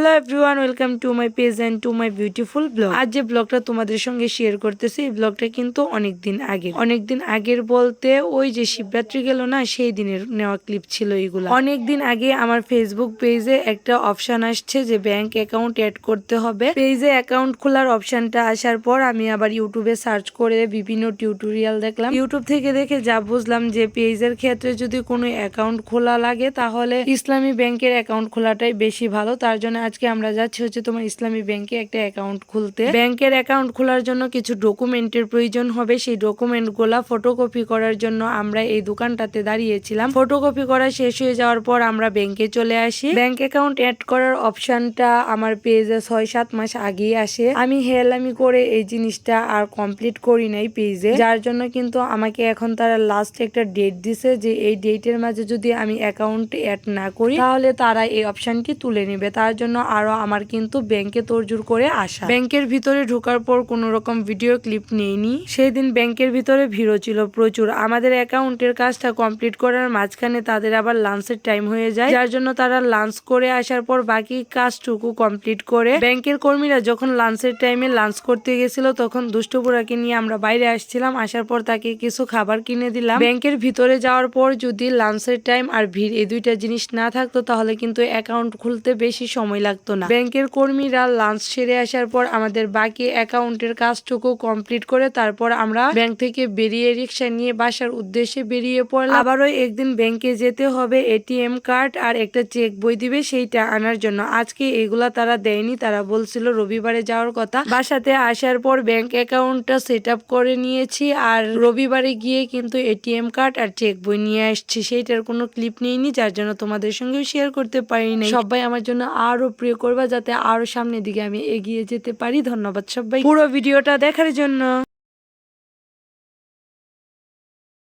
Hello everyone welcome to my page and to my beautiful blog আজ যে ব্লগটা তোমাদের সঙ্গে শেয়ার করতেছি, এই ব্লগটা কিন্তু অনেক দিন আগে অনেক দিন আগের বলতে ওই যে শিবরাত্রি গেল না, সেই দিনের নেওয়া ক্লিপ ছিল এইগুলো। অনেক দিন আগে আমার ফেসবুক পেজে একটা অপশন আসছে যে ব্যাংক অ্যাকাউন্ট অ্যাড করতে হবে। পেজে অ্যাকাউন্ট খোলার অপশনটা আসার পর আমি আবার ইউটিউবে সার্চ করে বিভিন্ন টিউটোরিয়াল দেখলাম। ইউটিউব থেকে দেখে যা বুঝলাম যে পেজের ক্ষেত্রে যদি কোনো অ্যাকাউন্ট খোলা লাগে, তাহলে ইসলামী ব্যাংকের অ্যাকাউন্ট খোলাটাই বেশি ভালো। তার জন্য আজকে আমরা যাচ্ছি হচ্ছে তোমার ইসলামী ব্যাংকে একটা অ্যাকাউন্ট খুলতে। ব্যাংকের অ্যাকাউন্ট খোলার জন্য কিছু ডকুমেন্টের প্রয়োজন হবে। সেই ডকুমেন্টগুলা ফটোকপি করার জন্য আমরা এই দোকানটাতে দাঁড়িয়েছিলাম। ফটোকপি করা শেষ হয়ে যাওয়ার পর আমরা ব্যাংকে চলে আসি। ব্যাংক অ্যাকাউন্ট অ্যাড করার অপশনটা আমার পেজে ছয় সাত মাস আগেই আসে। আমি হেলামি করে এই জিনিসটা আর কমপ্লিট করি নাই পেজে যার জন্য কিন্তু আমাকে এখন তারা লাস্ট একটা ডেট দিছে যে এই ডেটের মাঝে যদি আমি অ্যাকাউন্ট অ্যাড না করি, তাহলে তারা এই অপশনটি তুলে নেবে। তার জন্য আরও আমার কিন্তু ব্যাংকে তোড়জোড় করে আসা। ব্যাংকের ভিতরে ঢোকার পর কোনো রকম ভিডিও ক্লিপ নেইনি। সেই দিন ব্যাংকের ভিতরে ভিড়ও ছিল প্রচুর। আমাদের অ্যাকাউন্টের কাজটা কমপ্লিট করার মাঝখানে তাদের আবার লাঞ্চের টাইম হয়ে যায়। যার জন্য তারা লাঞ্চ করে আসার পর বাকি কাজটুকু কমপ্লিট করে ব্যাংকের কর্মীরা যখন লাঞ্চের টাইমে লাঞ্চ করতে গেছিল, তখন দুষ্টপুরাকে নিয়ে আমরা বাইরে আসছিলাম। আসার পর তাকে কিছু খাবার কিনে দিলাম। ব্যাংকের ভিতরে যাওয়ার পর যদি লাঞ্চের টাইম আর ভিড় এই দুইটা জিনিস না থাকতো, তাহলে কিন্তু অ্যাকাউন্ট খুলতে বেশি সময় লাগতো না। ব্যাংকের কর্মীরা লাঞ্চ সেরে আসার পর আমাদের বাকি অ্যাকাউন্টের কাজটুকু কমপ্লিট করে তারপর আমরা ব্যাংক থেকে বেরিয়ে রিক্সা নিয়ে বাসার উদ্দেশ্যে বেরিয়ে পড়লাম। আবারও একদিন ব্যাংকে যেতে হবে এটিএম কার্ড আর একটা চেক বই দিবে সেইটা আনার জন্য। আজকে এগুলা তারা দেয়নি, তারা বলছিল রবিবারে যাওয়ার কথা। বাসাতে আসার পর ব্যাংক অ্যাকাউন্টটা সেট আপ করে নিয়েছি আর রবিবারে গিয়ে কিন্তু এটিএম কার্ড আর চেক বই নিয়ে আসছি। সেইটার কোনো ক্লিপ নিইনি, যার জন্য তোমাদের সঙ্গেও শেয়ার করতে পারিনি সবাই আমার জন্য আরও প্রিয় করবা যাতে আরও সামনের দিকে আমি এগিয়ে যেতে পারি। ধন্যবাদ সবাই পুরো ভিডিওটা দেখার জন্য।